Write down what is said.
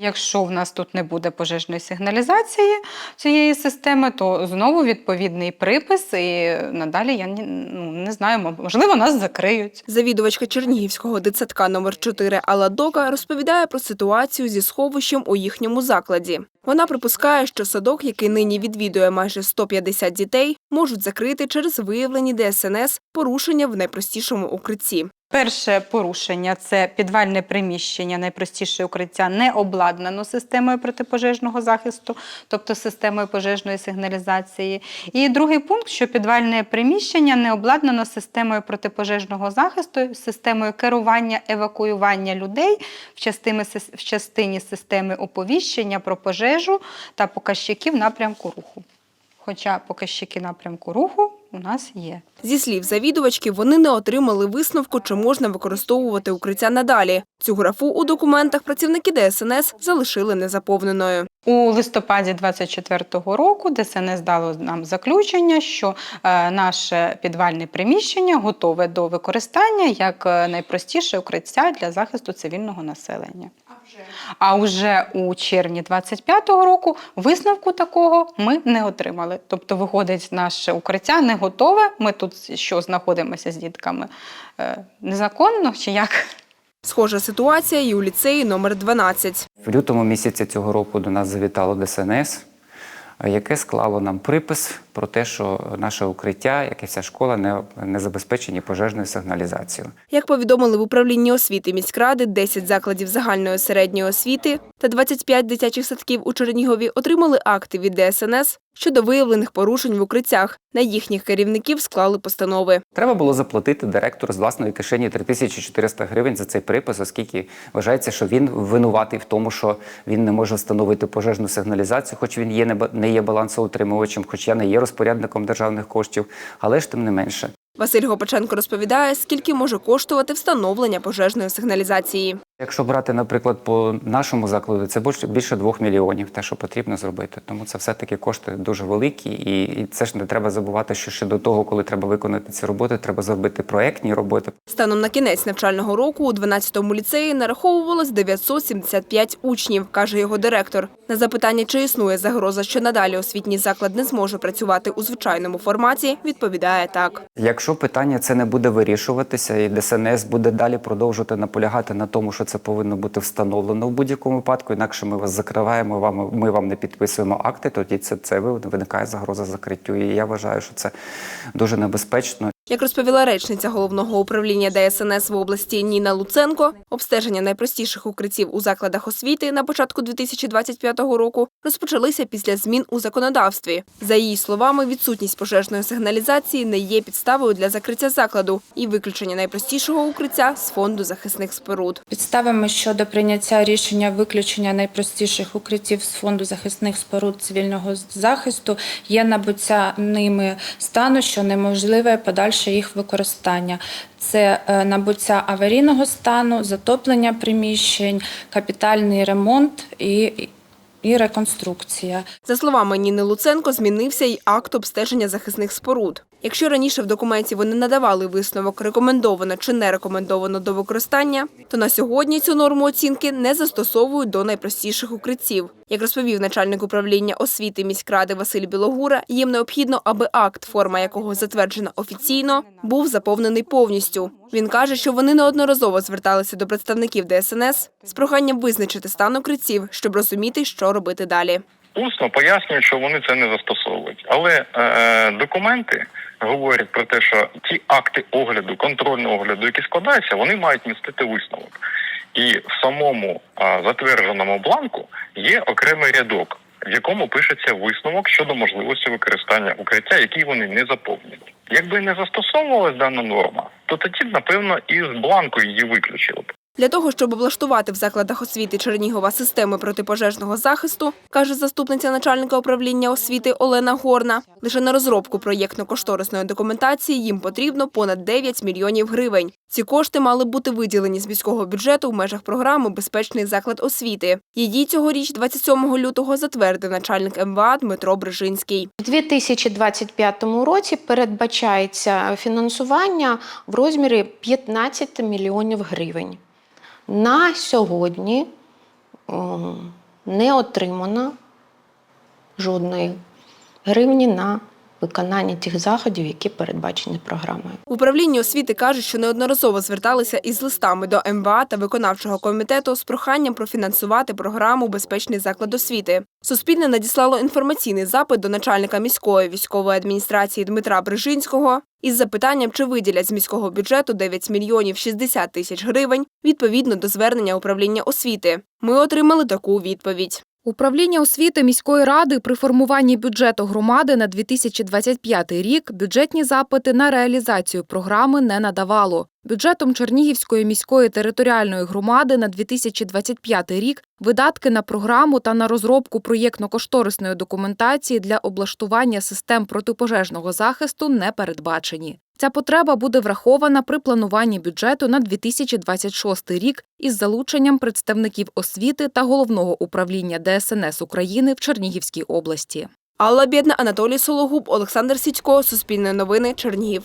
Якщо в нас тут не буде пожежної сигналізації цієї системи, то знову відповідний припис, і надалі я ну, не знаю, можливо, нас закриють. Завідувачка Чернігівського дитсадка номер 4 Алла Дока розповідає про ситуацію зі сховищем у їхньому закладі. Вона припускає, що садок, який нині відвідує майже 150 дітей, можуть закрити через виявлені ДСНС порушення в найпростішому укритті. Перше порушення це підвальне приміщення, найпростіше укриття не обладнано системою протипожежного захисту, тобто системою пожежної сигналізації. І другий пункт, що підвальне приміщення не обладнано системою протипожежного захисту, системою керування евакуювання людей в частині, в частині системи оповіщення про пожежу та показчиків напрямку руху. Хоча показчики напрямку руху у нас є. Зі слів завідувачки, вони не отримали висновку, чи можна використовувати укриття надалі. Цю графу у документах працівники ДСНС залишили незаповненою. У листопаді 24-го року ДСНС дало нам заключення, що е, наше підвальне приміщення готове до використання як е, найпростіше укриття для захисту цивільного населення. А вже у червні 25-го року висновку такого ми не отримали. Тобто, виходить, наше укриття не готове. Ми тут що знаходимося з дітками е, незаконно чи як? Схожа ситуація і у ліцеї номер 12. В лютому місяці цього року до нас завітало ДСНС, яке склало нам припис про те, що наше укриття, як і вся школа, не, не забезпечені пожежною сигналізацією. Як повідомили в управлінні освіти міськради, 10 закладів загальної середньої освіти та 25 дитячих садків у Чернігові отримали акти від ДСНС щодо виявлених порушень в укриттях. На їхніх керівників склали постанови. Треба було заплатити директору з власної кишені 3400 гривень за цей припис, оскільки вважається, що він винуватий в тому, що він не може встановити пожежну сигналізацію, хоч він є не, є балансоутримувачем, хоч я не є розпорядником державних коштів, але ж тим не менше. Василь Гопаченко розповідає, скільки може коштувати встановлення пожежної сигналізації. Якщо брати, наприклад, по нашому закладу, це більше- двох мільйонів, те, що потрібно зробити. Тому це все-таки кошти дуже великі, і, і це ж не треба забувати, що ще до того, коли треба виконати ці роботи, треба зробити проектні роботи. Станом на кінець навчального року у 12-му ліцеї нараховувалось 975 учнів, каже його директор. На запитання, чи існує загроза, що надалі освітній заклад не зможе працювати у звичайному форматі, відповідає так. Якщо питання це не буде вирішуватися, і ДСНС буде далі продовжувати наполягати на тому, що це повинно бути встановлено в будь-якому випадку, інакше ми вас закриваємо, вам ми вам не підписуємо акти, тоді це, це виникає загроза закриттю. І я вважаю, що це дуже небезпечно. Як розповіла речниця головного управління ДСНС в області Ніна Луценко, обстеження найпростіших укриттів у закладах освіти на початку 2025 року розпочалися після змін у законодавстві. За її словами, відсутність пожежної сигналізації не є підставою для закриття закладу і виключення найпростішого укриття з фонду захисних споруд. Підставами щодо прийняття рішення виключення найпростіших укриттів з фонду захисних споруд цивільного захисту є набуття ними стану, що неможливе подальше їх використання. Це е, набуття аварійного стану, затоплення приміщень, капітальний ремонт і, і реконструкція. За словами Ніни Луценко, змінився й акт обстеження захисних споруд. Якщо раніше в документі вони надавали висновок рекомендовано чи не рекомендовано до використання, то на сьогодні цю норму оцінки не застосовують до найпростіших укриттів. Як розповів начальник управління освіти міськради Василь Білогура, їм необхідно, аби акт, форма якого затверджена офіційно, був заповнений повністю. Він каже, що вони неодноразово зверталися до представників ДСНС з проханням визначити стан укриттів, щоб розуміти, що робити далі. усно пояснюють, що вони це не застосовують. Але е, документи говорять про те, що ті акти огляду, контрольного огляду, які складаються, вони мають містити висновок. І в самому е, затвердженому бланку є окремий рядок, в якому пишеться висновок щодо можливості використання укриття, який вони не заповнюють. Якби не застосовувалась дана норма, то тоді, напевно, і з бланку її виключили б. Для того, щоб облаштувати в закладах освіти Чернігова системи протипожежного захисту, каже заступниця начальника управління освіти Олена Горна, лише на розробку проєктно-кошторисної документації їм потрібно понад 9 мільйонів гривень. Ці кошти мали бути виділені з міського бюджету в межах програми Безпечний заклад освіти. Її цьогоріч, 27 лютого, затвердив начальник МВА Дмитро Брижинський. У 2025 році передбачається фінансування в розмірі 15 мільйонів гривень. На сьогодні не отримано жодної гривні на виконання тих заходів, які передбачені програмою. В управлінні освіти кажуть, що неодноразово зверталися із листами до МВА та виконавчого комітету з проханням профінансувати програму Безпечний заклад освіти. Суспільне надіслало інформаційний запит до начальника міської військової адміністрації Дмитра Брижинського із запитанням, чи виділять з міського бюджету 9 мільйонів 60 тисяч гривень відповідно до звернення управління освіти. Ми отримали таку відповідь. Управління освіти міської ради при формуванні бюджету громади на 2025 рік бюджетні запити на реалізацію програми не надавало. Бюджетом Чернігівської міської територіальної громади на 2025 рік видатки на програму та на розробку проєктно-кошторисної документації для облаштування систем протипожежного захисту не передбачені. Ця потреба буде врахована при плануванні бюджету на 2026 рік із залученням представників освіти та головного управління ДСНС України в Чернігівській області. Алла Бєдна, Анатолій Сологуб, Олександр Сідько, Суспільне новини, Чернігів.